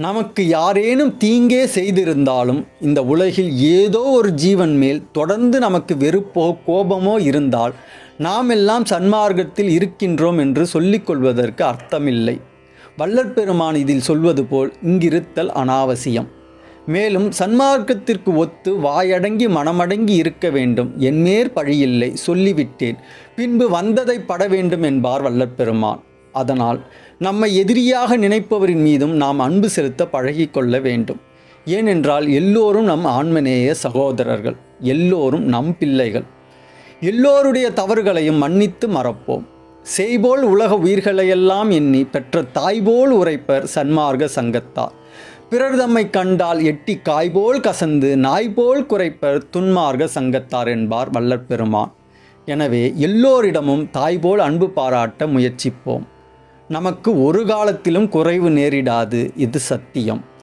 நமக்கு யாரேனும் தீங்கே செய்திருந்தாலும் இந்த உலகில் ஏதோ ஒரு ஜீவன் மேல் தொடர்ந்து நமக்கு வெறுப்போ கோபமோ இருந்தால் நாம் எல்லாம் சன்மார்க்கத்தில் இருக்கின்றோம் என்று சொல்லிக்கொள்வதற்கு அர்த்தமில்லை. வல்லற் பெருமான் இதில் சொல்வது போல் இங்கிருத்தல் அனாவசியம். மேலும் சன்மார்க்கத்திற்கு ஒத்து வாயடங்கி மனமடங்கி இருக்க வேண்டும். என்மேற் பழியில்லை சொல்லிவிட்டேன். பின்பு வந்ததை பட வேண்டும் என்பார் வள்ளற் பெருமான். அதனால் நம்மை எதிரியாக நினைப்பவரின் மீதும் நாம் அன்பு செலுத்த பழகிக்கொள்ள வேண்டும். ஏனென்றால் எல்லோரும் நம் ஆன்மநேய சகோதரர்கள் எல்லோரும் நம் பிள்ளைகள். எல்லோருடைய தவறுகளையும் மன்னித்து மறப்போம். செய்போல் உலக உயிர்களையெல்லாம் எண்ணி பெற்ற தாய்போல் உரைப்பர் சன்மார்க்க சங்கத்தார். பிறர் தம்மை கண்டால் எட்டி காய்போல் கசந்து நாய்போல் குறைப்பர் துன்மார்க்க சங்கத்தார் என்பார் வல்லற்பெருமான். எனவே எல்லோரிடமும் தாய்போல் அன்பு பாராட்ட முயற்சிப்போம். நமக்கு ஒரு காலத்திலும் குறைவு நேரிடாது. இது சத்தியம்.